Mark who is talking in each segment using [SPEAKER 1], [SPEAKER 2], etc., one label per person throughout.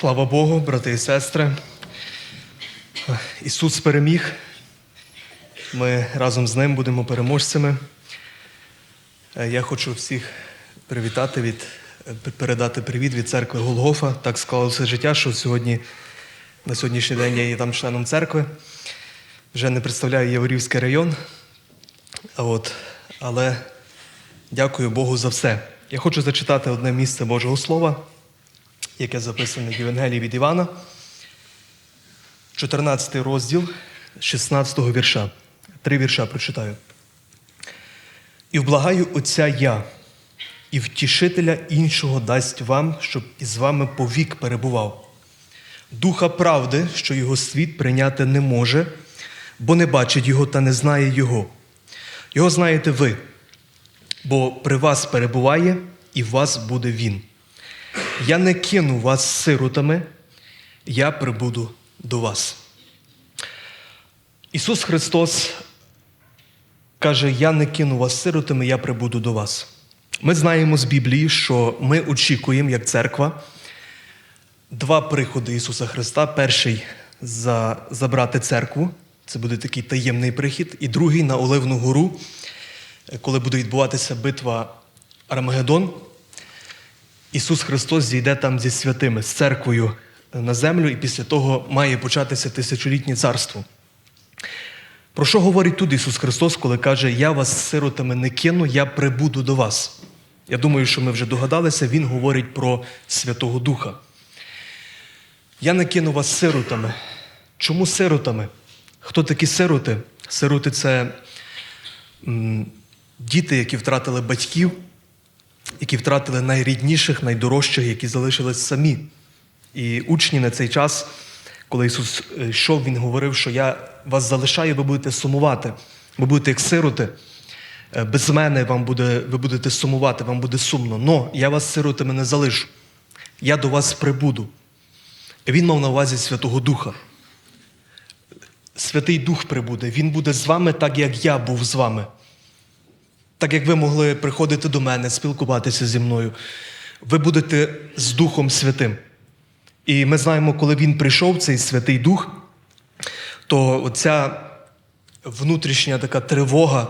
[SPEAKER 1] Слава Богу, брати і сестри. Ісус переміг. Ми разом з Ним будемо переможцями. Я хочу всіх привітати від, передати привіт від церкви Голгофа. Так склалося життя, що сьогодні, на сьогоднішній день я є там членом церкви. Вже не представляю Яворівський район. От, але дякую Богу за все. Я хочу зачитати одне місце Божого Слова, яке записане в Євангелії від Івана, 14 розділ 16 вірша. Три вірша прочитаю. І вблагаю Отця я, і втішителя іншого дасть вам, щоб із вами повік перебував. Духа правди, що його світ прийняти не може, бо не бачить його та не знає його. Його знаєте ви, бо при вас перебуває, і в вас буде він. Я не кину вас сиротами, я прибуду до вас. Ісус Христос каже: Я не кину вас сиротами, я прибуду до вас. Ми знаємо з Біблії, що ми очікуємо, як церква, два приходи Ісуса Христа. Перший за, забрати церкву, це буде такий таємний прихід, і другий на Оливну гору, коли буде відбуватися битва Армагеддон. Ісус Христос зійде там зі святими, з церквою на землю, і після того має початися тисячолітнє царство. Про що говорить тут Ісус Христос, коли каже, Я вас сиротами не кину, я прибуду до вас? Я думаю, що ми вже догадалися, Він говорить про Святого Духа. Я не кину вас сиротами. Чому сиротами? Хто такі сироти? Сироти це м, діти, які втратили батьків, які втратили найрідніших, найдорожчих, які залишились самі. І учні на цей час, коли Ісус е, йшов, Він говорив, що я вас залишаю, ви будете сумувати, ви будете як сироти. Е, Без мене вам буде, ви будете сумувати, вам буде сумно. Но я вас сиротами не залишу. Я до вас прибуду. Він мав на увазі Святого Духа. Святий Дух прибуде. Він буде з вами так, як я був з вами. Так як ви могли приходити до мене, спілкуватися зі мною, ви будете з Духом Святим. І ми знаємо, коли він прийшов, цей Святий Дух, то оця внутрішня така тривога,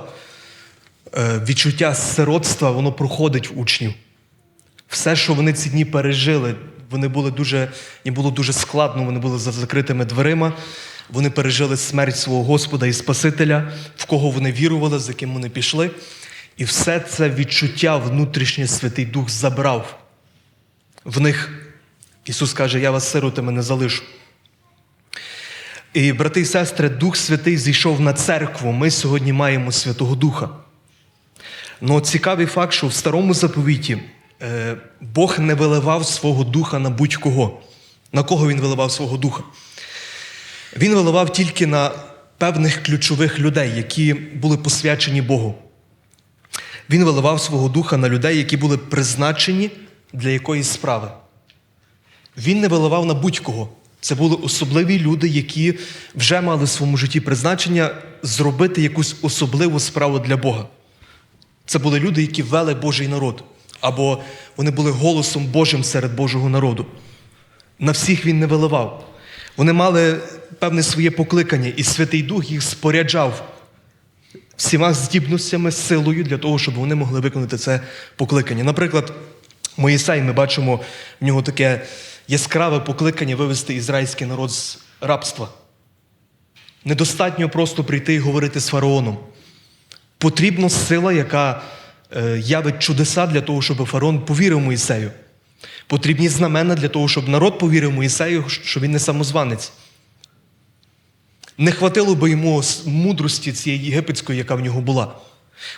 [SPEAKER 1] е, відчуття сиротства, воно проходить в учнів. Все, що вони ці дні пережили, вони були дуже, їм було дуже складно, вони були за закритими дверима. Вони пережили смерть свого Господа і Спасителя, в кого вони вірували, з яким вони пішли. І все це відчуття внутрішнє Святий Дух забрав в них. Ісус каже, я вас сиротами не залишу. І, брати і сестри, Дух Святий зійшов на церкву. Ми сьогодні маємо Святого Духа. Ну, цікавий факт, що в старому заповіті е, Бог не виливав свого духа на будь-кого. На кого він виливав свого духа? Він виливав тільки на певних ключових людей, які були посвячені Богу. Він виливав свого духа на людей, які були призначені для якоїсь справи. Він не виливав на будь-кого. Це були особливі люди, які вже мали в своєму житті призначення зробити якусь особливу справу для Бога. Це були люди, які вели Божий народ, або вони були голосом Божим серед Божого народу. На всіх він не виливав. Вони мали певне своє покликання, і Святий Дух їх споряджав всіма здібностями, силою для того, щоб вони могли виконати це покликання. Наприклад, Моїсей, ми бачимо в нього таке яскраве покликання вивести ізраїльський народ з рабства. Недостатньо просто прийти і говорити з фараоном. Потрібна сила, яка е, явить чудеса для того, щоб фараон повірив Моїсею. Потрібні знамена для того, щоб народ повірив Моїсею, що він не самозванець. Не хватило би йому мудрості цієї єгипетської, яка в нього була.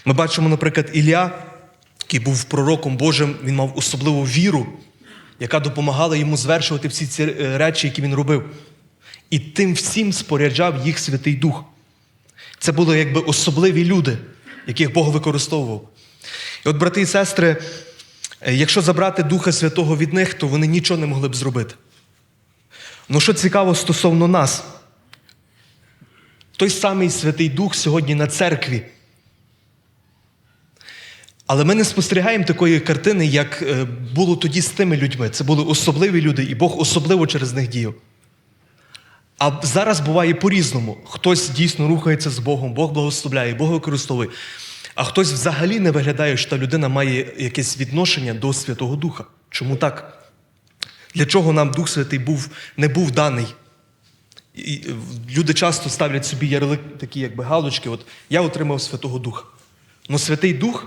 [SPEAKER 1] Ми бачимо, наприклад, Ілля, який був пророком Божим, він мав особливу віру, яка допомагала йому звершувати всі ці е, речі, які він робив. І тим всім споряджав їх Святий Дух. Це були якби особливі люди, яких Бог використовував. І от, брати і сестри, е, якщо забрати Духа Святого від них, то вони нічого не могли б зробити. Ну, що цікаво стосовно нас, той самий Святий Дух сьогодні на церкві. Але ми не спостерігаємо такої картини, як е, було тоді з тими людьми. Це були особливі люди, і Бог особливо через них діяв. А зараз буває по-різному. Хтось дійсно рухається з Богом, Бог благословляє, Бог використовує. А хтось взагалі не виглядає, що та людина має якесь відношення до Святого Духа. Чому так? Для чого нам Дух Святий був, не був даний? І люди часто ставлять собі ярлик, такі якби галочки, от я отримав Святого Духа. Ну Святий Дух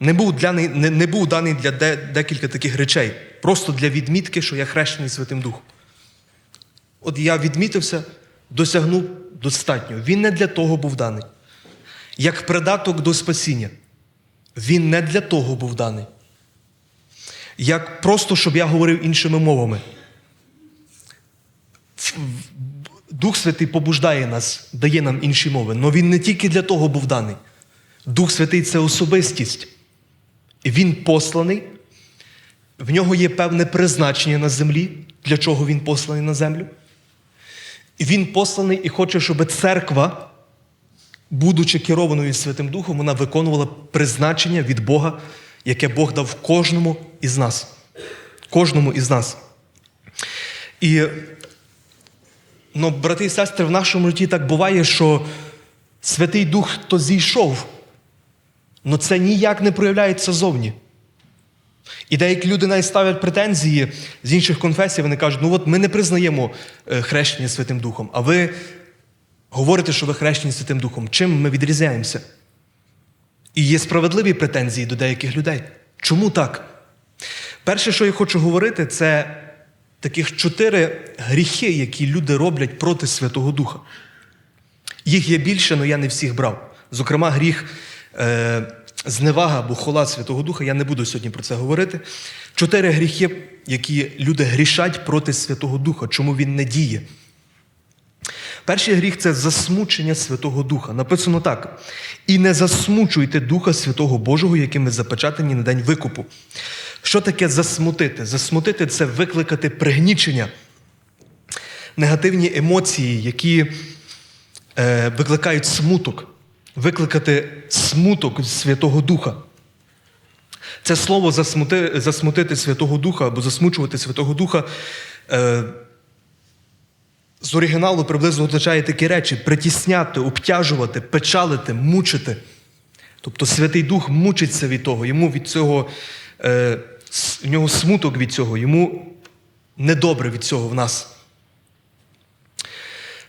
[SPEAKER 1] не був, для, не, не був даний для де, декілька таких речей. Просто для відмітки, що я хрещений Святим Духом. От я відмітився, досягнув достатньо. Він не для того був даний. Як придаток до спасіння. Він не для того був даний. Як просто, щоб я говорив іншими мовами. Дух Святий побуждає нас, дає нам інші мови. але він не тільки для того був даний. Дух Святий це особистість. Він посланий. В нього є певне призначення на землі, для чого він посланий на землю. Він посланий і хоче, щоб церква, будучи керованою Святим Духом, вона виконувала призначення від Бога, яке Бог дав кожному із нас. Кожному із нас. І, ну, брати і сестри, в нашому житті так буває, що Святий Дух то зійшов, але це ніяк не проявляється зовні. І деякі люди навіть ставлять претензії з інших конфесій, вони кажуть, ну от ми не признаємо е, хрещення Святим Духом, а ви говорите, що ви хрещені Святим Духом. Чим ми відрізняємося? І є справедливі претензії до деяких людей. Чому так? Перше, що я хочу говорити, це таких чотири гріхи, які люди роблять проти Святого Духа. Їх є більше, але я не всіх брав. Зокрема, гріх е, зневага або хола Святого Духа, я не буду сьогодні про це говорити. Чотири гріхи, які люди грішать проти Святого Духа, чому він не діє. Перший гріх це засмучення Святого Духа. Написано так: і не засмучуйте Духа Святого Божого, яким ви запечатані на день викупу. Що таке засмутити? Засмутити це викликати пригнічення, негативні емоції, які е, викликають смуток, викликати смуток Святого Духа. Це слово засмути, засмутити Святого Духа або засмучувати Святого Духа. Е, з оригіналу приблизно означає такі речі: притісняти, обтяжувати, печалити, мучити. Тобто Святий Дух мучиться від того, йому від цього, в нього смуток від цього, йому недобре від цього в нас.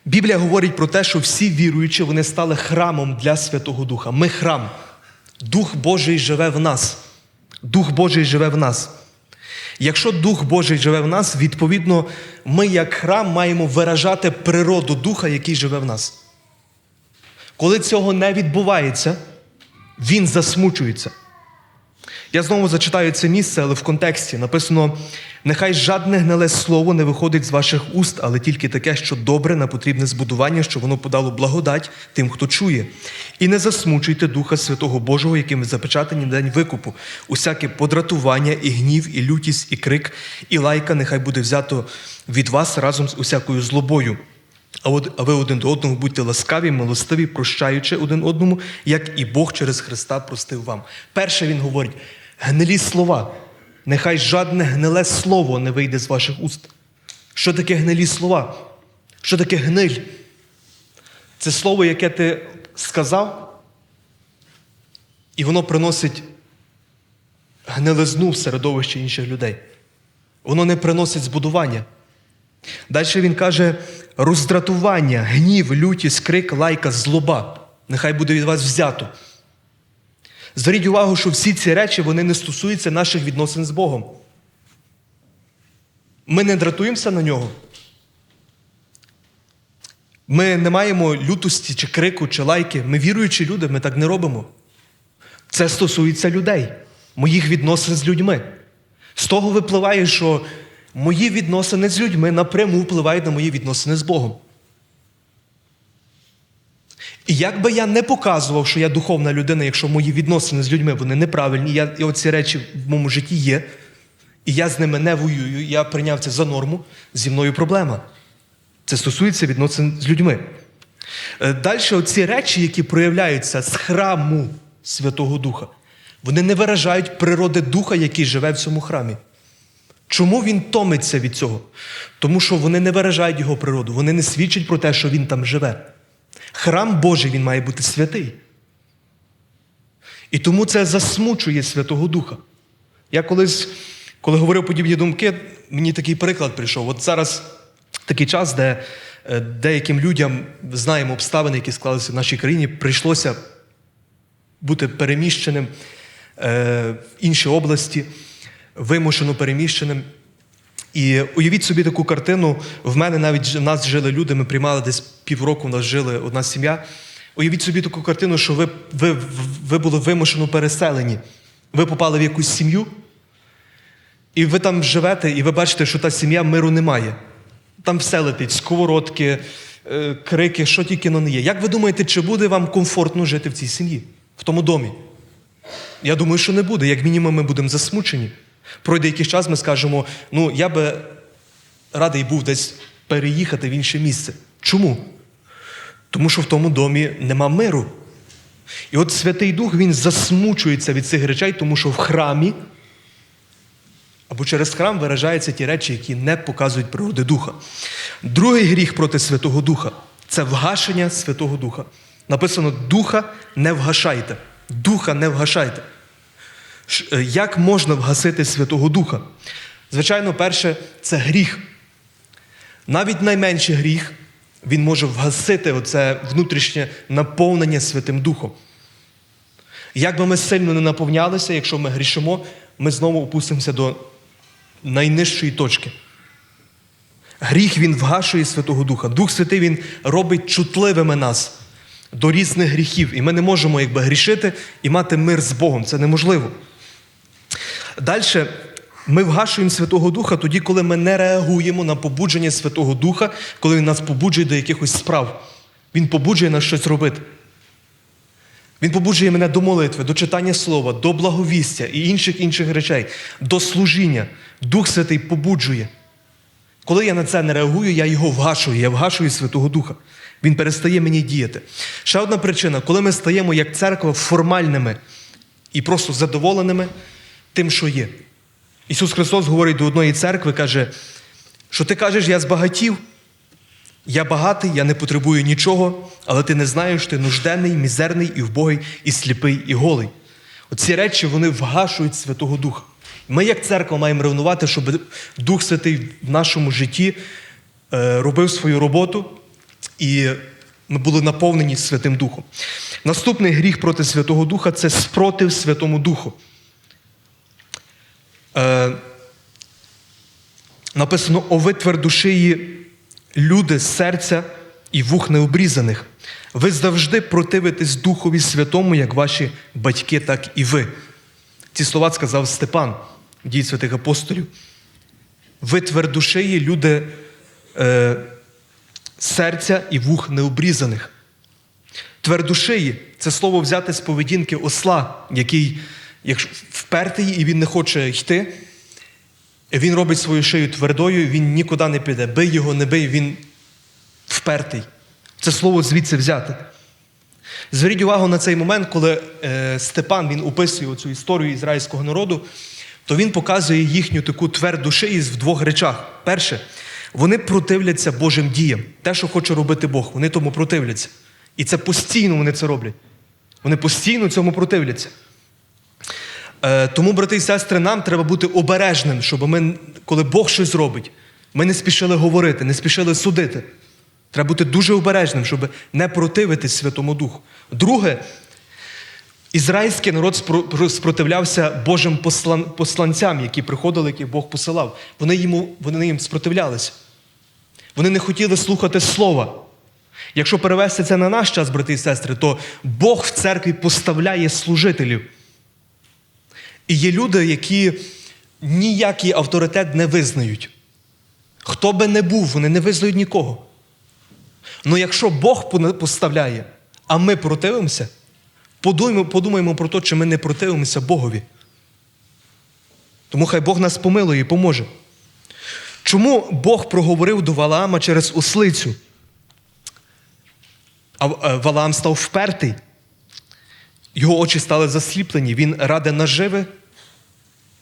[SPEAKER 1] Біблія говорить про те, що всі віруючі вони стали храмом для Святого Духа. Ми храм. Дух Божий живе в нас. Дух Божий живе в нас. Якщо Дух Божий живе в нас, відповідно, ми як храм маємо виражати природу Духа, який живе в нас. Коли цього не відбувається, він засмучується. Я знову зачитаю це місце, але в контексті написано: нехай жадне гниле слово не виходить з ваших уст, але тільки таке, що добре на потрібне збудування, що воно подало благодать тим, хто чує. І не засмучуйте Духа Святого Божого, яким ви запечатані день викупу. Усяке подратування, і гнів, і лютість, і крик, і лайка нехай буде взято від вас разом з усякою злобою. А ви один до одного будьте ласкаві, милостиві, прощаючи один одному, як і Бог через Христа простив вам. Перше він говорить: гнилі слова. Нехай жадне гниле слово не вийде з ваших уст. Що таке гнилі слова? Що таке гниль? Це слово, яке ти сказав, і воно приносить гнилизну в середовище інших людей. Воно не приносить збудування. Далі він каже: роздратування, гнів, лютість, крик, лайка, злоба. Нехай буде від вас взято. Зверніть увагу, що всі ці речі вони не стосуються наших відносин з Богом. Ми не дратуємося на нього. Ми не маємо лютості, чи крику, чи лайки. Ми віруючі люди, ми так не робимо. Це стосується людей, моїх відносин з людьми. З того випливає, що мої відносини з людьми напряму впливають на мої відносини з Богом. І як би я не показував, що я духовна людина, якщо мої відносини з людьми вони неправильні, я, і оці речі в моєму житті є, і я з ними не воюю, я прийняв це за норму, зі мною проблема. Це стосується відносин з людьми. Далі, оці речі, які проявляються з храму Святого Духа, Вони не виражають природи духа, який живе в цьому храмі. Чому він томиться від цього? Тому що вони не виражають його природу, вони не свідчать про те, що він там живе. Храм Божий він має бути святий. І тому це засмучує Святого Духа. Я колись, коли говорив подібні думки, мені такий приклад прийшов. От зараз такий час, де е, деяким людям знаємо обставини, які склалися в нашій країні, прийшлося бути переміщеним е, в інші області, вимушено переміщеним. І уявіть собі таку картину. В мене навіть в нас жили люди, ми приймали десь півроку, у нас жили одна сім'я. Уявіть собі таку картину, що ви, ви, ви були вимушено переселені. Ви попали в якусь сім'ю, і ви там живете, і ви бачите, що та сім'я миру немає. Там все летить, сковородки, е, крики, що тільки не є. Як ви думаєте, чи буде вам комфортно жити в цій сім'ї, в тому домі? Я думаю, що не буде. Як мінімум, ми будемо засмучені. Пройде якийсь час, ми скажемо: ну, я би радий був десь переїхати в інше місце. Чому? Тому що в тому домі нема миру. І от Святий Дух він засмучується від цих речей, тому що в храмі або через храм виражаються ті речі, які не показують природи Духа. Другий гріх проти Святого Духа це вгашення Святого Духа. Написано: Духа не вгашайте. Духа не вгашайте. Е, Як можна вгасити Святого Духа? Звичайно, перше це гріх. Навіть найменший гріх він може вгасити оце внутрішнє наповнення Святим Духом. Як би ми сильно не наповнялися, якщо ми грішимо, ми знову опустимося до найнижчої точки. Гріх він вгашує Святого Духа. Дух Святий Він робить чутливими нас до різних гріхів. І ми не можемо якби грішити і мати мир з Богом. Це неможливо. Далі ми вгашуємо Святого Духа тоді, коли ми не реагуємо на побудження Святого Духа, коли Він нас побуджує до якихось справ. Він побуджує нас щось робити. Він побуджує мене до молитви, до читання слова, до благовістя і інших інших речей, до служіння. Дух Святий побуджує. Коли я на це не реагую, я його вгашую, я вгашую Святого Духа. Він перестає мені діяти. Ще одна причина, коли ми стаємо як церква формальними і просто задоволеними тим, що є. Ісус Христос говорить до одної церкви, каже, що ти кажеш, я збагатів, я багатий, я не потребую нічого, але ти не знаєш, ти нужденний, мізерний, і вбогий, і сліпий, і голий. Оці речі вони вгашують Святого Духа. Ми, як церква, маємо ревнувати, щоб Дух Святий в нашому житті е, робив свою роботу, і ми були наповнені Святим Духом. Наступний гріх проти Святого Духа це спротив Святому Духу. Е, написано о ви твердушиї люди з серця і вух необрізаних. Ви завжди противитесь Духові Святому, як ваші батьки, так і ви. Ці слова сказав Степан, дій святих апостолів. Ви твердушиї люди е, серця і вух необрізаних. Твердушиї це слово взяте з поведінки осла, який якщо впертий і він не хоче йти, він робить свою шию твердою, він нікуди не піде. Бий його, не бий, він впертий. Це слово звідси взяте. Зверніть увагу на цей момент, коли е, Степан він описує цю історію ізраїльського народу, то він показує їхню таку тверду шиїсть в двох речах. Перше, вони противляться Божим діям. Те, що хоче робити Бог, вони тому противляться. І це постійно вони це роблять. Вони постійно цьому противляться. Е, тому, брати і сестри, нам треба бути обережним, щоб ми, коли Бог щось робить, ми не спішили говорити, не спішили судити. Треба бути дуже обережним, щоб не противитись Святому Духу. Друге, ізраїльський народ спротивлявся Божим послан- посланцям, які приходили, яких Бог посилав. Вони, йому, вони їм спротивлялися. Вони не хотіли слухати слова. Якщо перевести це на наш час, брати і сестри, то Бог в церкві поставляє служителів. І є люди, які ніякий авторитет не визнають. Хто би не був, вони не визнають нікого. Ну якщо Бог поставляє, а ми противимося, подумаємо, подумаємо про те, чи ми не противимося Богові. Тому хай Бог нас помилує і поможе. Чому Бог проговорив до Валаама через ослицю? А е, Валаам став впертий. його очі стали засліплені, він ради наживи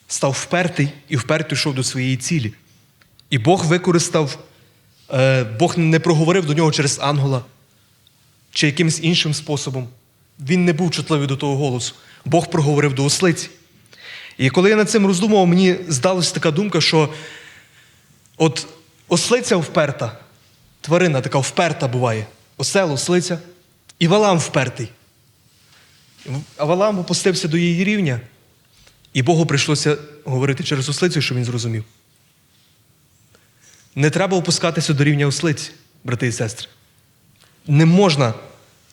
[SPEAKER 1] став впертий і вперто йшов до своєї цілі. І Бог використав, е, Бог не проговорив до нього через ангела чи якимось іншим способом. Він не був чутливий до того голосу. Бог проговорив до ослиці. І коли я над цим роздумував, мені здалася така думка, що от ослиця вперта, тварина така вперта буває. Осел, ослиця, і Валам впертий. А Валам опустився до її рівня, і Богу прийшлося говорити через ослицю, що він зрозумів. Не треба опускатися до рівня ослиці, брати і сестри. Не можна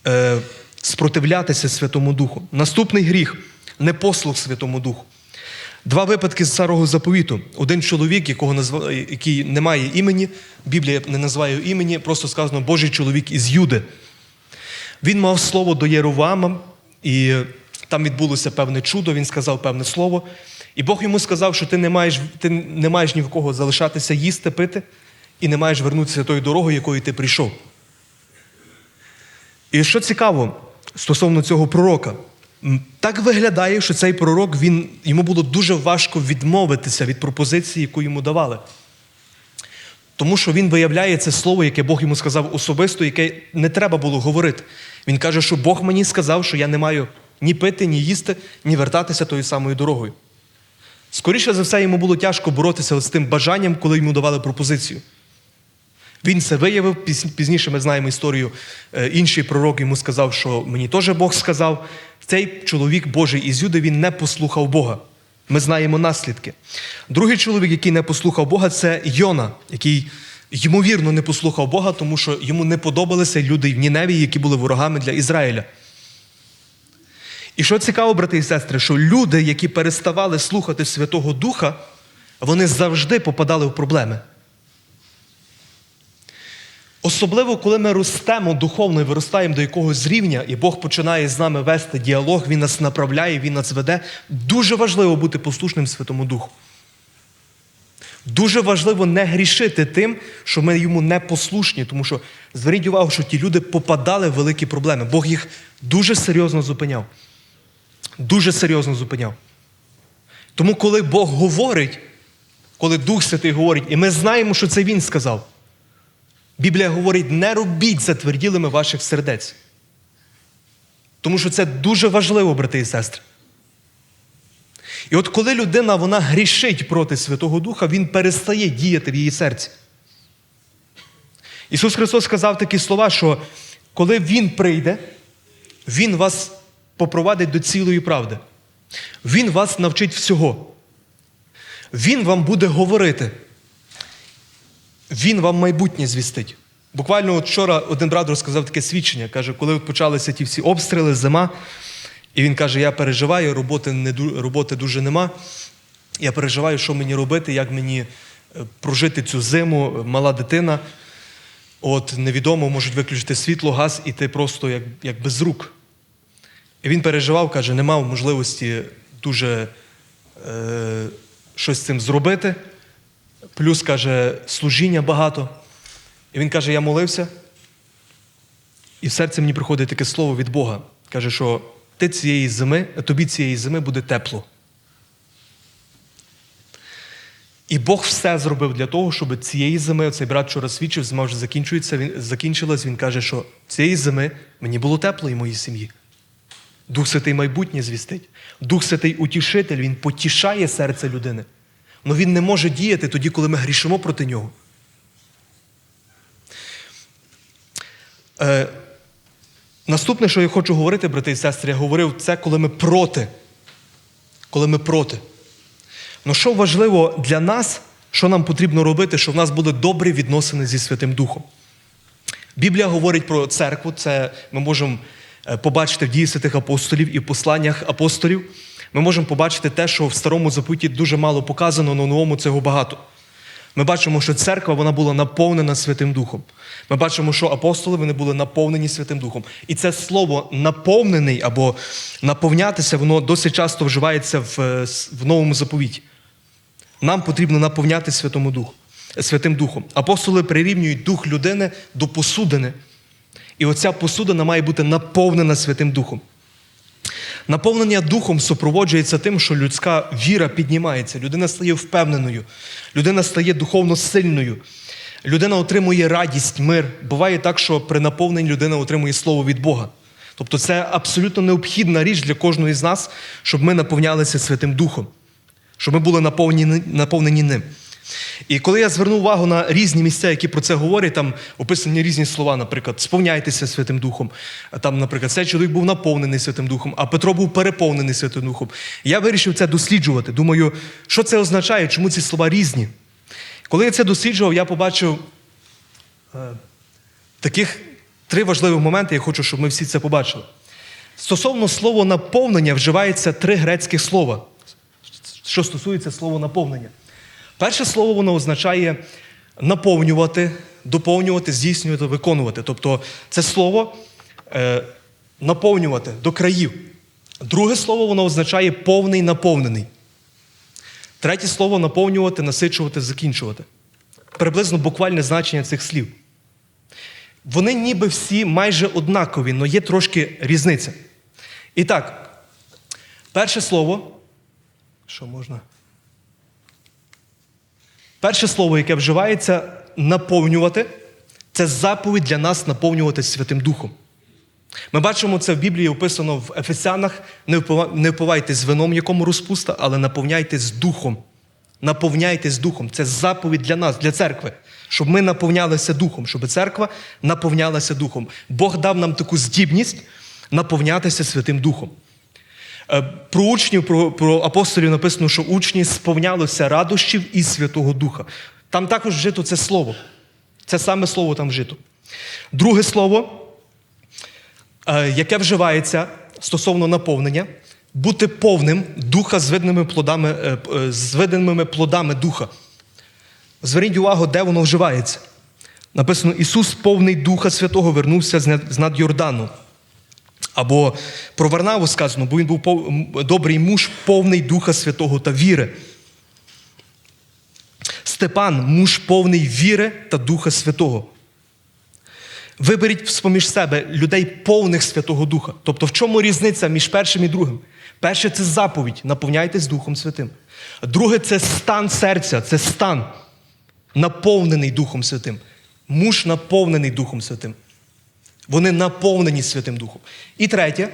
[SPEAKER 1] е, спротивлятися Святому Духу. Наступний гріх непослух Святому Духу. Два випадки з старого заповіту. Один чоловік, якого назва... який не має імені, Біблія не називає його імені, просто сказано Божий чоловік із Юди. Він мав слово до Єрувама, і там відбулося певне чудо, він сказав певне слово. І Бог йому сказав, що ти не маєш, ти не маєш ні в кого залишатися їсти, пити, і не маєш вернутися тою дорогою, якою ти прийшов. І що цікаво стосовно цього пророка, так виглядає, що цей пророк він, йому було дуже важко відмовитися від пропозиції, яку йому давали. Тому що він виявляє це слово, яке Бог йому сказав особисто, яке не треба було говорити. Він каже, що Бог мені сказав, що я не маю ні пити, ні їсти, ні вертатися тою самою дорогою. Скоріше за все, йому було тяжко боротися з тим бажанням, коли йому давали пропозицію. Він це виявив. Пізніше ми знаємо історію. Е, Інший пророк йому сказав, що мені теж Бог сказав. Цей чоловік Божий із Юди він не послухав Бога. Ми знаємо наслідки. Другий чоловік, який не послухав Бога, це Йона, який ймовірно не послухав Бога, тому що йому не подобалися люди в Ніневії, які були ворогами для Ізраїля. І що цікаво, брати і сестри, що люди, які переставали слухати Святого Духа, вони завжди попадали в проблеми. Особливо, коли ми ростемо духовно і виростаємо до якогось рівня, і Бог починає з нами вести діалог, Він нас направляє, Він нас веде. Дуже важливо бути послушним Святому Духу. Дуже важливо не грішити тим, що ми йому не послушні, тому що зверніть увагу, що ті люди попадали в великі проблеми. Бог їх дуже серйозно зупиняв. Дуже серйозно зупиняв. Тому, коли Бог говорить, коли Дух Святий говорить, і ми знаємо, що це Він сказав. Біблія говорить, не робіть затверділими ваших сердець. Тому що це дуже важливо, брати і сестри. І от коли людина вона грішить проти Святого Духа, він перестає діяти в її серці. Ісус Христос сказав такі слова, що коли Він прийде, Він вас попровадить до цілої правди. Він вас навчить всього. Він вам буде говорити. Він вам майбутнє звістить. Буквально от вчора один брат розказав таке свідчення. Каже, коли почалися ті всі обстріли, зима, і він каже: Я переживаю, роботи, не, роботи дуже нема. Я переживаю, що мені робити, як мені е, прожити цю зиму, мала дитина. От невідомо, можуть виключити світло, газ, і ти просто як, як без рук. Він переживав, каже, не мав можливості дуже е, щось з цим зробити. Плюс, каже, служіння багато. І він каже: я молився, і в серці мені приходить таке слово від Бога. Каже, що ти цієї зими, тобі цієї зими буде тепло. І Бог все зробив для того, щоб цієї зими, цей брат вчора свідчив, зима вже закінчується, він, закінчилась, він каже, що цієї зими мені було тепло і моїй сім'ї. Дух Святий майбутнє звістить. Дух Святий утішитель, він потішає серце людини. Але він не може діяти тоді, коли ми грішимо проти нього. Е, наступне, що я хочу говорити, брати і сестри, я говорив це, коли ми проти. Коли ми проти. Ну що важливо для нас, що нам потрібно робити, щоб в нас були добрі відносини зі Святим Духом. Біблія говорить про церкву, це ми можемо побачити в дії святих апостолів і в посланнях апостолів. Ми можемо побачити те, що в старому заповіті дуже мало показано, але новому цього багато. Ми бачимо, що церква вона була наповнена Святим Духом. Ми бачимо, що апостоли вони були наповнені Святим Духом. І це слово наповнений або наповнятися, воно досить часто вживається в, е, в новому заповіті. Нам потрібно наповняти Святому Духу, Святим Духом. Апостоли прирівнюють дух людини до посудини. І оця посудина має бути наповнена Святим Духом. Наповнення духом супроводжується тим, що людська віра піднімається, людина стає впевненою, людина стає духовно сильною, людина отримує радість, мир. Буває так, що при наповненні людина отримує слово від Бога. Тобто це абсолютно необхідна річ для кожного з нас, щоб ми наповнялися Святим Духом, щоб ми були наповнені, наповнені ним. І коли я звернув увагу на різні місця, які про це говорять, там описані різні слова, наприклад, сповняйтеся Святим Духом. Там, наприклад, цей чоловік був наповнений Святим Духом, а Петро був переповнений Святим Духом. Я вирішив це досліджувати. Думаю, що це означає, чому ці слова різні. Коли я це досліджував, я побачив е, таких три важливих моменти, я хочу, щоб ми всі це побачили. Стосовно слова наповнення вживається три грецьких слова, що стосується слова наповнення. Перше слово воно означає наповнювати, доповнювати, здійснювати, виконувати. Тобто це слово е, наповнювати до країв. Друге слово воно означає повний наповнений. Третє слово наповнювати, насичувати, закінчувати. Приблизно буквальне значення цих слів. Вони ніби всі майже однакові, але є трошки різниця. І так, перше слово. Що можна? Перше слово, яке вживається наповнювати, це заповідь для нас наповнювати Святим Духом. Ми бачимо це в Біблії описано в Ефесянах. Не впива- Не впивайтесь вином, якому розпуста, але наповняйтесь духом. Наповняйтесь духом. Це заповідь для нас, для церкви, щоб ми наповнялися духом, щоб церква наповнялася духом. Бог дав нам таку здібність наповнятися Святим Духом. Е, Про учнів, про, про апостолів написано, що учні сповнялися радощів і Святого Духа. Там також вжито це слово. Це саме слово там вжито. Друге слово, е, яке вживається стосовно наповнення, бути повним духа з видними плодами, е, з видимими плодами духа. Зверніть увагу, де воно вживається. Написано: Ісус, повний Духа Святого, вернувся з над- Йордану. Або про Варнаву сказано, бо він був добрий муж, повний Духа Святого та віри. Степан муж повний віри та Духа Святого. Виберіть з-поміж себе людей повних Святого Духа. Тобто, в чому різниця між першим і другим? Перше це заповідь, наповняйтесь Духом Святим. Друге це стан серця, це стан, наповнений Духом Святим. Муж наповнений Духом Святим. Вони наповнені Святим Духом. І третє,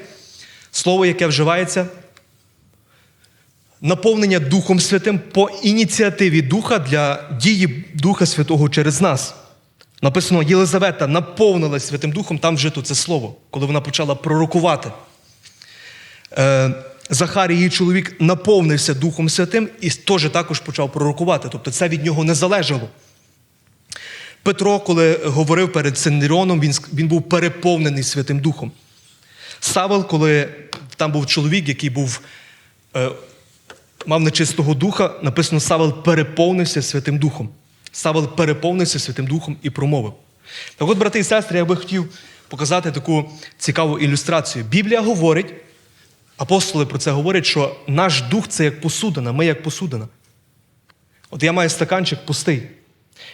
[SPEAKER 1] слово, яке вживається, наповнення Духом Святим по ініціативі Духа для дії Духа Святого через нас. Написано, Єлизавета наповнилась Святим Духом, там вжито це слово, коли вона почала пророкувати. Е, Захарій, її чоловік, наповнився Духом Святим і теж також почав пророкувати. Тобто це від нього не залежало. Петро, коли говорив перед Синеріоном, він, він був переповнений Святим Духом. Савел, коли там був чоловік, який був, е, мав нечистого духа, написано, Савел переповнився Святим Духом. Савел переповнився Святим Духом і промовив. Так от, брати і сестри, я би хотів показати таку цікаву ілюстрацію. Біблія говорить, апостоли про це говорять, що наш дух це як посудина, ми як посудина. От я маю стаканчик пустий.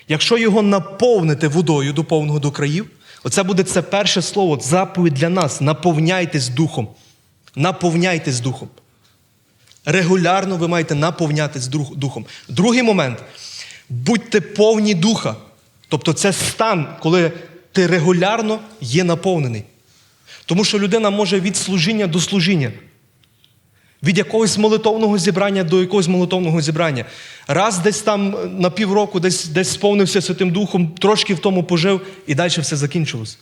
[SPEAKER 1] Якщо його наповнити водою до повного до країв, оце буде це перше слово, заповідь для нас. Наповняйтесь духом. Наповняйтесь духом. Регулярно ви маєте наповнятись духом. Другий момент. Будьте повні духа. Тобто це стан, коли ти регулярно є наповнений. Тому що людина може від служіння до служіння. Від якогось молитовного зібрання до якогось молитовного зібрання. Раз десь там е, на півроку десь, десь сповнився Святим Духом, трошки в тому пожив, і далі все закінчилось.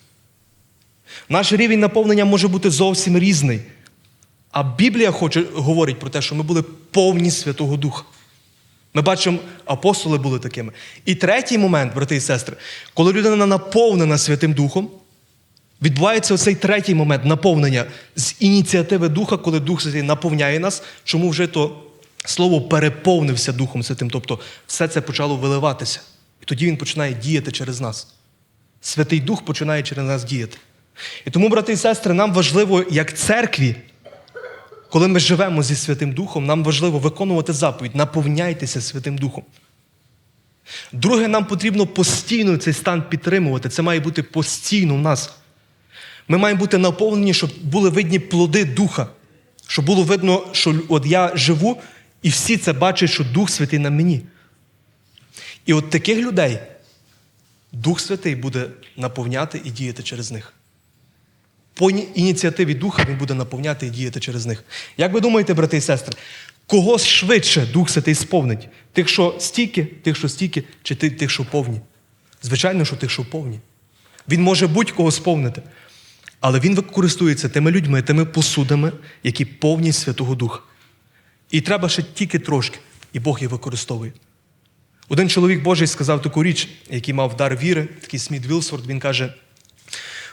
[SPEAKER 1] Наш рівень наповнення може бути зовсім різний. А Біблія хоче, говорить про те, що ми були повні Святого Духа. Ми бачимо, апостоли були такими. І третій момент, брати і сестри, коли людина наповнена Святим Духом, Відбувається оцей третій момент наповнення з ініціативи Духа, коли Дух Святий наповняє нас, чому вже то слово переповнився Духом Святим. Тобто все це почало виливатися. І тоді він починає діяти через нас. Святий Дух починає через нас діяти. І тому, брати і сестри, нам важливо, як церкві, коли ми живемо зі Святим Духом, нам важливо виконувати заповідь, наповняйтеся Святим Духом. Друге, нам потрібно постійно цей стан підтримувати. Це має бути постійно в нас. Ми маємо бути наповнені, щоб були видні плоди Духа. Щоб було видно, що от я живу, і всі це бачать, що Дух Святий на мені. І от таких людей Дух Святий буде наповняти і діяти через них. По ініціативі Духа Він буде наповняти і діяти через них. Як ви думаєте, брати і сестри, кого швидше Дух Святий сповнить? Тих, що стільки, тих, що стільки, чи тих, що повні? Звичайно, що тих, що повні. Він може будь-кого сповнити. Але він користується тими людьми, тими посудами, які повні Святого Духа. І треба ще тільки трошки, і Бог їх використовує. Один чоловік Божий сказав таку річ, який мав дар віри, такий Сміт Вілсворд, він каже,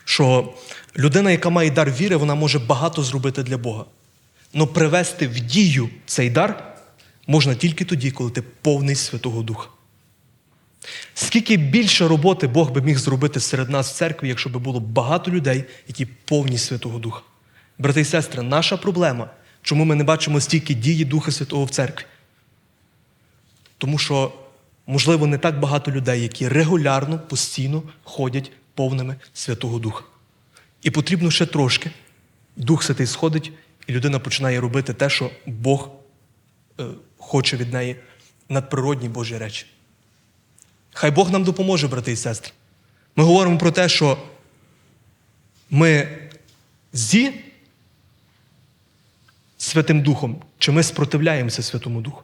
[SPEAKER 1] що людина, яка має дар віри, вона може багато зробити для Бога. Но привести в дію цей дар можна тільки тоді, коли ти повний Святого Духа. Скільки більше роботи Бог би міг зробити серед нас в церкві, якщо б було багато людей, які повні Святого Духа. Брати і сестри, наша проблема, чому ми не бачимо стільки дії Духа Святого в церкві? Тому що, можливо, не так багато людей, які регулярно, постійно ходять повними Святого Духа. І потрібно ще трошки. Дух Святий сходить, і людина починає робити те, що Бог е, хоче від неї надприродні Божі речі. Хай Бог нам допоможе, брати і сестри. Ми говоримо про те, що ми зі Святим Духом, чи ми спротивляємося Святому Духу.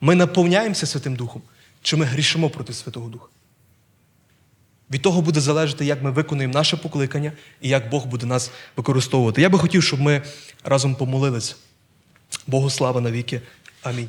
[SPEAKER 1] Ми наповняємося Святим Духом, чи ми грішимо проти Святого Духа. Від того буде залежати, як ми виконуємо наше покликання і як Бог буде нас використовувати. Я би хотів, щоб ми разом помолилися. Богу слава навіки. Амінь.